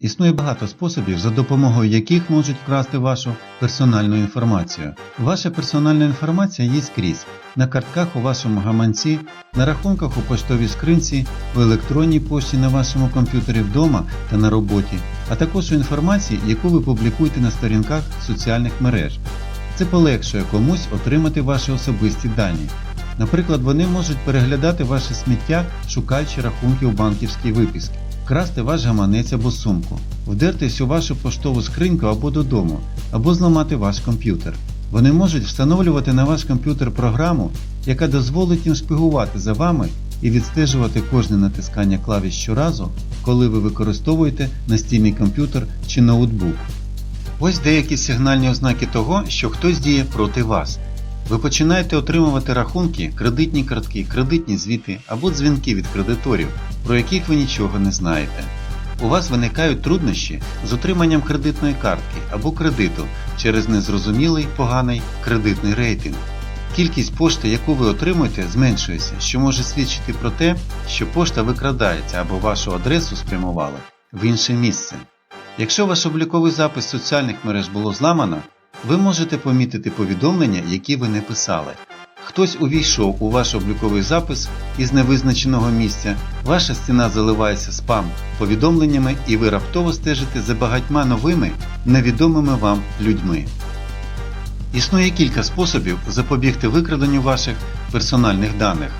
Існує багато способів, за допомогою яких можуть вкрасти вашу персональну інформацію. Ваша персональна інформація є скрізь на картках у вашому гаманці, на рахунках у поштовій скринці, в електронній пошті на вашому комп'ютері вдома та на роботі, а також у інформації, яку ви публікуєте на сторінках соціальних мереж. Це полегшує комусь отримати ваші особисті дані. Наприклад, вони можуть переглядати ваше сміття, шукаючи рахунки у банківській виписці, красти ваш гаманець або сумку, вдертись у вашу поштову скриньку або додому, або зламати ваш комп'ютер. Вони можуть встановлювати на ваш комп'ютер програму, яка дозволить їм шпигувати за вами і відстежувати кожне натискання клавіш щоразу, коли ви використовуєте настільний комп'ютер чи ноутбук. Ось деякі сигнальні ознаки того, що хтось діє проти вас. Ви починаєте отримувати рахунки, кредитні картки, кредитні звіти або дзвінки від кредиторів, про яких ви нічого не знаєте. У вас виникають труднощі з отриманням кредитної картки або кредиту через незрозумілий поганий кредитний рейтинг. Кількість пошти, яку ви отримуєте, зменшується, що може свідчити про те, що пошта викрадається або вашу адресу спрямували в інше місце. Якщо ваш обліковий запис соціальних мереж було зламано, ви можете помітити повідомлення, які ви не писали. Хтось увійшов у ваш обліковий запис із невизначеного місця, ваша стіна заливається спам повідомленнями і ви раптово стежите за багатьма новими, невідомими вам людьми. Існує кілька способів запобігти викраденню ваших персональних даних.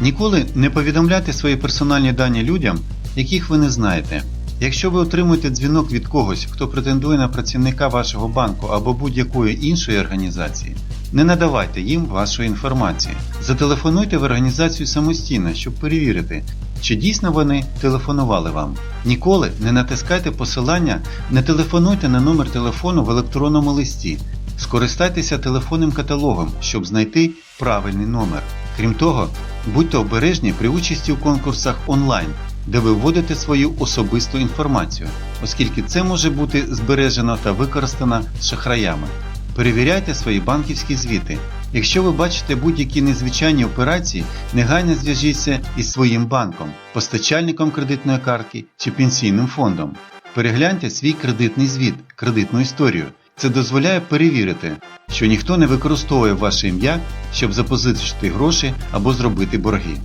Ніколи не повідомляйте свої персональні дані людям, яких ви не знаєте. Якщо ви отримуєте дзвінок від когось, хто претендує на працівника вашого банку або будь-якої іншої організації, не надавайте їм вашої інформації. Зателефонуйте в організацію самостійно, щоб перевірити, чи дійсно вони телефонували вам. Ніколи не натискайте посилання, не телефонуйте на номер телефону в електронному листі. Скористайтеся телефонним каталогом, щоб знайти правильний номер. Крім того, будьте обережні при участі у конкурсах онлайн, де ви вводите свою особисту інформацію, оскільки це може бути збережено та використано шахраями. Перевіряйте свої банківські звіти. Якщо ви бачите будь-які незвичайні операції, негайно зв'яжіться із своїм банком, постачальником кредитної картки чи пенсійним фондом. Перегляньте свій кредитний звіт, кредитну історію. Це дозволяє перевірити, що ніхто не використовує ваше ім'я, щоб запозичити гроші або зробити борги.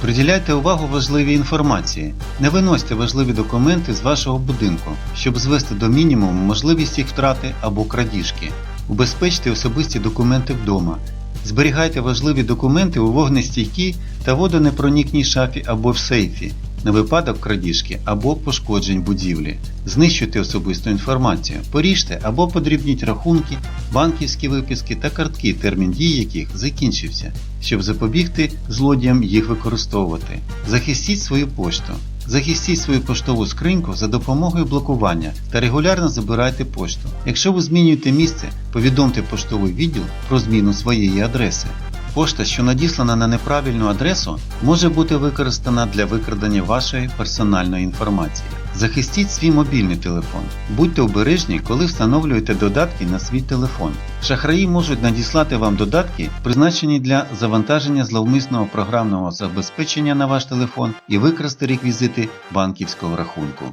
Приділяйте увагу важливій інформації. Не виносьте важливі документи з вашого будинку, щоб звести до мінімуму можливість їх втрати або крадіжки. Убезпечте особисті документи вдома. Зберігайте важливі документи у вогнестійкій та водонепронікній шафі або в сейфі на випадок крадіжки або пошкоджень будівлі. Знищуйте особисту інформацію, поріжте або подрібніть рахунки, банківські виписки та картки, термін дії яких закінчився, щоб запобігти злодіям їх використовувати. Захистіть свою пошту. Захистіть свою поштову скриньку за допомогою блокування та регулярно забирайте пошту. Якщо ви змінюєте місце, повідомте поштовий відділ про зміну своєї адреси. Пошта, що надіслана на неправильну адресу, може бути використана для викрадення вашої персональної інформації. Захистіть свій мобільний телефон. Будьте обережні, коли встановлюєте додатки на свій телефон. Шахраї можуть надіслати вам додатки, призначені для завантаження зловмисного програмного забезпечення на ваш телефон і викрасти реквізити банківського рахунку.